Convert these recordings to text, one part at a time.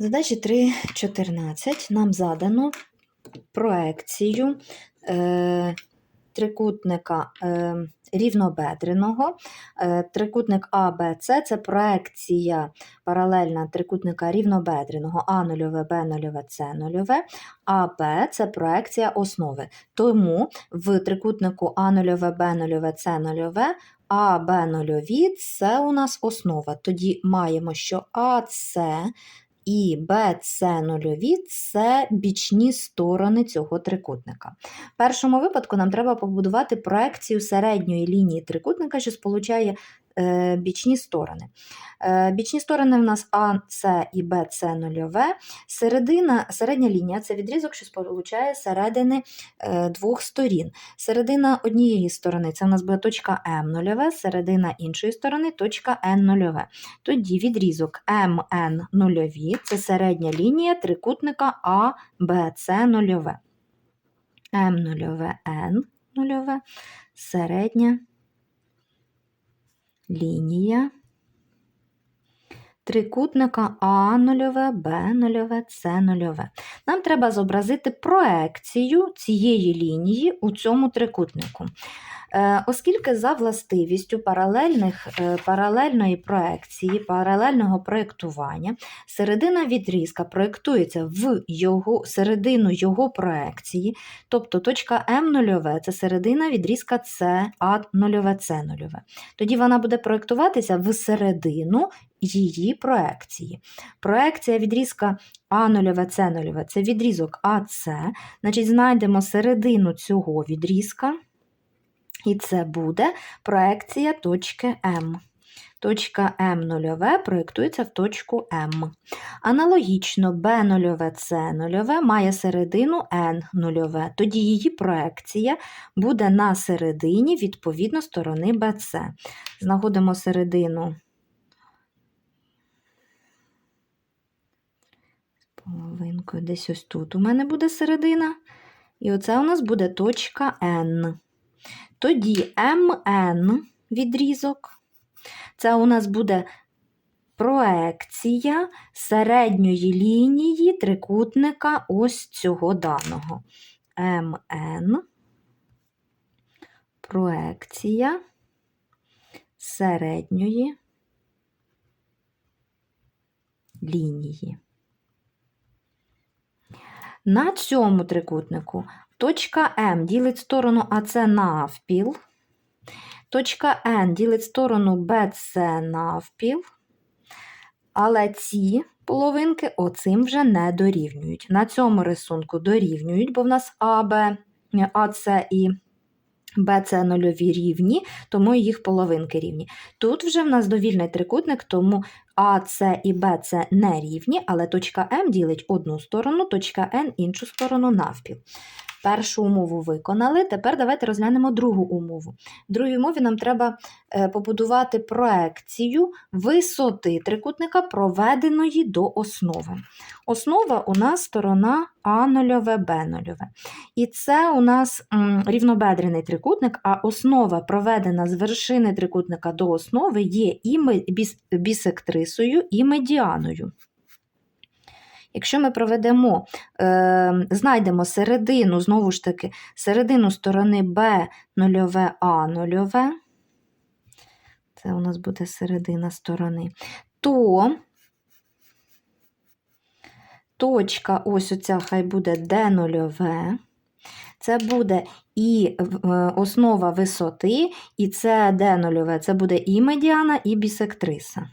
Задачі 3.14 нам задано проекцію е, трикутника е, рівнобедреного. Е, трикутник АБЦ це проекція паралельна трикутника рівнобедреного А0, Б0, С0, АБ це проекція основи. Тому в трикутнику А0, Б0, С0 а, Б нульові це у нас основа. Тоді маємо, що АС і БЦ нульові це бічні сторони цього трикутника. В першому випадку нам треба побудувати проекцію середньої лінії трикутника, що сполучає бічні сторони. Е, бічні сторони в нас АС і БЦ нульове. Середина, середня лінія це відрізок, що сполучає середини е, двох сторін. Середина однієї сторони це в нас буде точка М нульове, середина іншої сторони точка N нульове. Тоді відрізок МН нульові це середня лінія трикутника АБЦ нульове. М нульове N нульове, середня лінія трикутника А 0 Б 0 С 0 Нам треба зобразити проекцію цієї лінії у цьому трикутнику. Е, Оскільки за властивістю паралельних, е, паралельної проекції, паралельного проєктування, середина відрізка проєктується в його, середину його проекції, тобто точка М нульове це середина відрізка С, А нульове, С нульове. Тоді вона буде проєктуватися в середину її проекції. Проекція відрізка А нульове, С нульове це відрізок АС, значить знайдемо середину цього відрізка. І це буде проекція точки М. Точка М нульове проєктується в точку М. Аналогічно Б нульове С нульове має середину N нульове, тоді її проекція буде на середині відповідно сторони BC. Знаходимо середину половинкою, десь ось тут у мене буде середина. І оце у нас буде точка N. Тоді МН відрізок. Це у нас буде проекція середньої лінії трикутника ось цього даного. МН проекція середньої лінії. На цьому трикутнику Точка М ділить сторону АС навпіл. Точка N ділить сторону BC навпіл. Але ці половинки оцим вже не дорівнюють. На цьому рисунку дорівнюють, бо в нас АБ, АС і БЦ нульові рівні, тому їх половинки рівні. Тут вже в нас довільний трикутник, тому АС і БЦ не рівні, але точка М ділить одну сторону, точка N іншу сторону навпіл. Першу умову виконали. Тепер давайте розглянемо другу умову. В другій умові нам треба е, побудувати проекцію висоти трикутника, проведеної до основи. Основа у нас сторона А0, Б0. І це у нас рівнобедрений трикутник, а основа, проведена з вершини трикутника до основи, є і бісектрисою, і медіаною. Якщо ми проведемо, е, знайдемо середину, знову ж таки, середину сторони B нульове А нульове, це у нас буде середина сторони, то точка, ось оця хай буде D нульове, це буде і е, основа висоти, і це D нульове, це буде і медіана, і бісектриса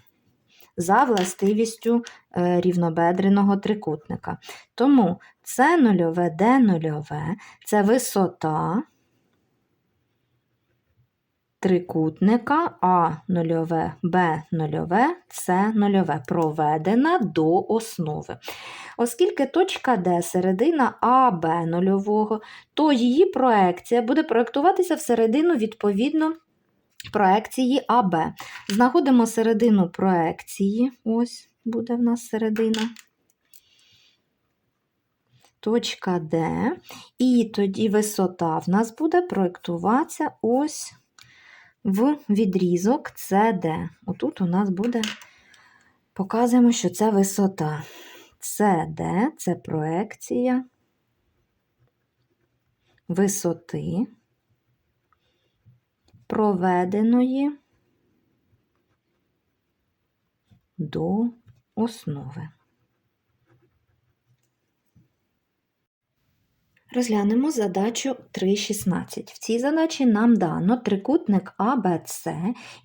за властивістю е, рівнобедреного трикутника. Тому С нульове, Д нульове це висота трикутника А нульове, Б нульове, С нульове проведена до основи. Оскільки точка Д середина АБ нульового, то її проекція буде проєктуватися всередину відповідно проекції АБ. Знаходимо середину проекції, ось буде в нас середина. Точка Д, і тоді висота в нас буде проєктуватися ось в відрізок CD. Отут у нас буде, показуємо, що це висота. CD – це проекція висоти проведеної до основи. Розглянемо задачу 3.16. В цій задачі нам дано трикутник АБЦ,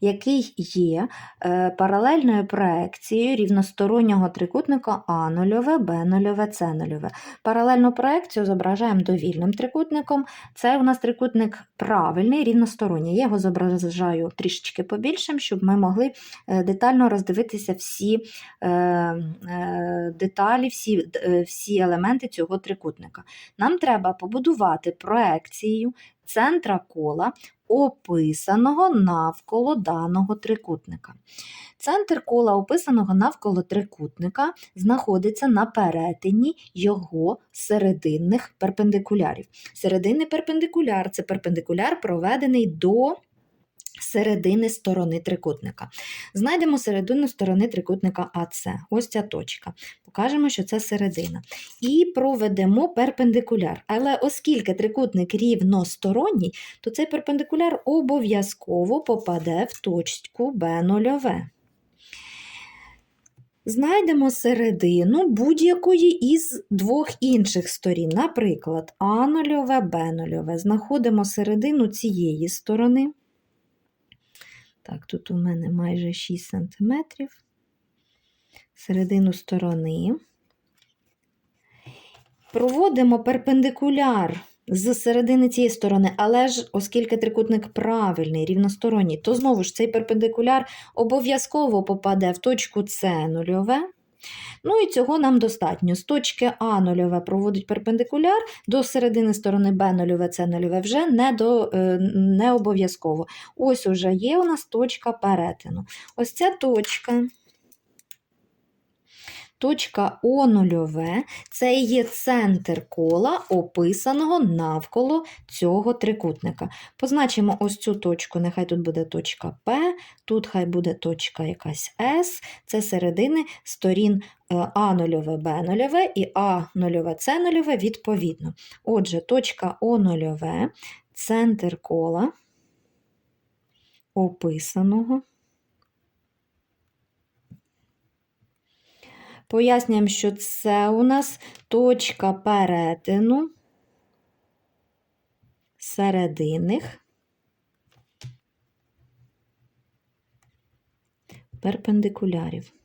який є е, паралельною проекцією рівностороннього трикутника А0, Б0, С0. Паралельну проекцію зображаємо довільним трикутником. Це у нас трикутник правильний, рівносторонній. Я його зображаю трішечки побільшим, щоб ми могли е, детально роздивитися всі е, деталі, всі, всі елементи цього трикутника. Нам треба побудувати проекцію центра кола, описаного навколо даного трикутника. Центр кола, описаного навколо трикутника, знаходиться на перетині його серединних перпендикулярів. Серединний перпендикуляр це перпендикуляр, проведений до середини сторони трикутника. Знайдемо середину сторони трикутника АС. Ось ця точка. Покажемо, що це середина. І проведемо перпендикуляр. Але оскільки трикутник рівносторонній, то цей перпендикуляр обов'язково попаде в точку Б0. Знайдемо середину будь-якої із двох інших сторін. Наприклад, А0, Б0. Знаходимо середину цієї сторони. Так, тут у мене майже 6 см. Середину сторони. Проводимо перпендикуляр з середини цієї сторони, але ж, оскільки трикутник правильний, рівносторонній, то знову ж цей перпендикуляр обов'язково попаде в точку С нульове. Ну і цього нам достатньо. З точки А нульове проводить перпендикуляр, до середини сторони Б нульове, С нульове вже не, до, е, не обов'язково. Ось уже є у нас точка перетину. Ось ця точка. Точка О нульове це є центр кола, описаного навколо цього трикутника. Позначимо ось цю точку, нехай тут буде точка П, тут хай буде точка якась С, це середини сторін А нульове, Б нульове і А нульове, С нульове відповідно. Отже, точка О нульове, центр кола, описаного. Пояснюємо, що це у нас точка перетину серединних перпендикулярів.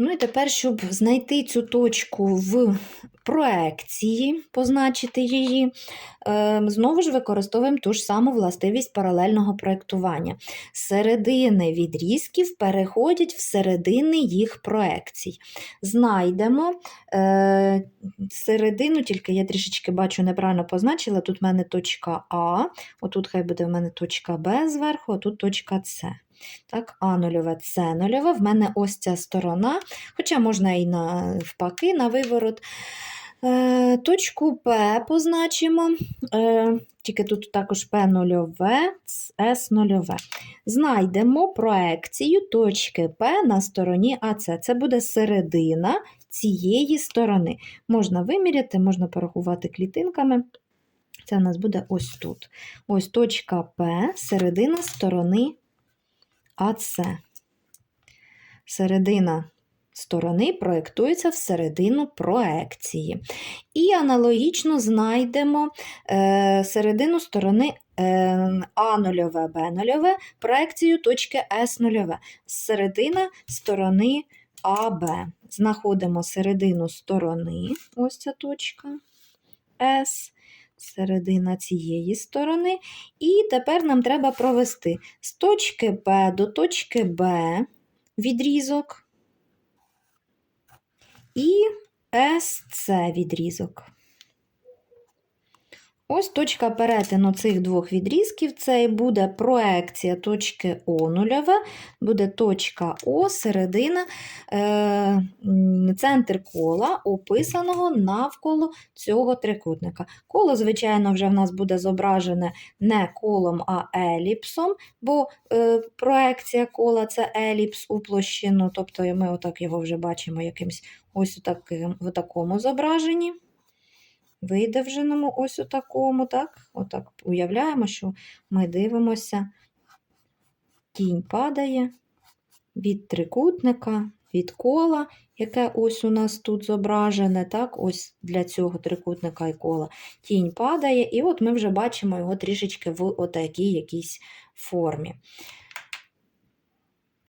Ну і тепер, щоб знайти цю точку в проекції, позначити її, ем, знову ж використовуємо ту ж саму властивість паралельного проєктування. Середини відрізків переходять в середини їх проекцій. Знайдемо е, середину, тільки я трішечки бачу, неправильно позначила. Тут в мене точка А, отут хай буде в мене точка Б зверху, а тут точка С. Так, А нульове, С нульове. В мене ось ця сторона, хоча можна і навпаки, на виворот. Е, Точку П позначимо, е, тільки тут також П нульове, С нульове. Знайдемо проекцію точки П на стороні АЦ. Це буде середина цієї сторони. Можна виміряти, можна порахувати клітинками. Це у нас буде ось тут. Ось точка П, середина сторони АЦ. Середина сторони проєктується всередину проекції. І аналогічно знайдемо е, середину сторони е, А0, Б0, проекцію точки С0. Середина сторони АБ. Знаходимо середину сторони, ось ця точка С. Середина цієї сторони. І тепер нам треба провести з точки П до точки Б відрізок і СЦ відрізок. Ось точка перетину цих двох відрізків це і буде проекція точки О нульове, буде точка О, середина, е, центр кола, описаного навколо цього трикутника. Коло, звичайно, вже в нас буде зображене не колом, а еліпсом, бо е, проекція кола це еліпс у площину, тобто ми отак його вже бачимо якимсь ось у, такому зображенні видовженому ось у такому, так? Отак уявляємо, що ми дивимося, тінь падає від трикутника, від кола, яке ось у нас тут зображене, так? Ось для цього трикутника і кола. Тінь падає, і от ми вже бачимо його трішечки в отакій якійсь формі.